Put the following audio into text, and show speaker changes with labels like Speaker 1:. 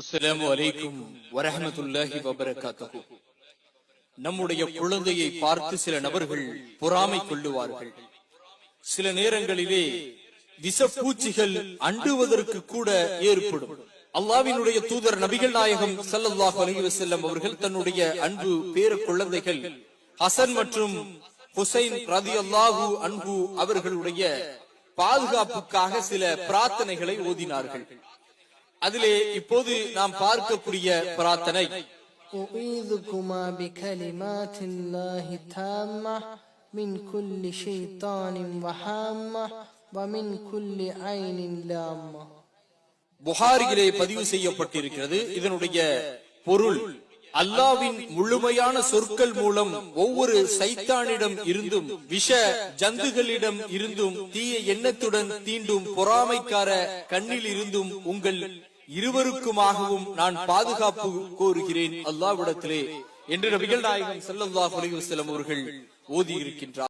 Speaker 1: அஸ்லாம் வலைக்கும் வரஹ்மத்துல்லாஹி வபரகாத்தகு நம்முடைய குழந்தையை பார்த்து சில நபர்கள் பொறாமை கொள்ளுவார்கள். சில நேரங்களிலே விஷப்பூச்சிகள் அண்டுவதற்கு கூட ஏற்படும். அல்லாவினுடைய தூதர் நபிகள் நாயகம் சல்லல்லாஹ் அலஹி வஸல்லம் அவர்கள் தன்னுடைய அன்பு பேர குழந்தைகள் ஹசன் மற்றும் ஹுசைன் ரதி அல்லாஹு அன்பு அவர்களுடைய பாதுகாப்புக்காக சில பிரார்த்தனைகளை ஓதினார்கள். அதிலே இப்போது நாம் பார்க்கக்கூடிய பிரார்த்தனை
Speaker 2: أعيذكما بكلمات الله التامة من كل شيطان وهامة ومن كل عين لامة
Speaker 1: புகாரியிலே பதிவு செய்யப்பட்டிருக்கிறது இதனுடைய பொருள் அல்லாவின் முழுமையான சொற்கள் மூலம் ஒவ்வொரு சைத்தானிடம் இருந்தும் விஷ ஜந்துகளிடம் இருந்தும் தீய எண்ணத்துடன் தீண்டும் பொறாமைக்கார கண்ணில் இருந்தும் உங்கள் இருவருக்குமாகவும் நான் பாதுகாப்பு கோருகிறேன் அல்லாவிடத்திலே என்று நபிகள் நாயகம் ஸல்லல்லாஹு அலைஹி அவர்கள் ஓதியிருக்கின்றார்.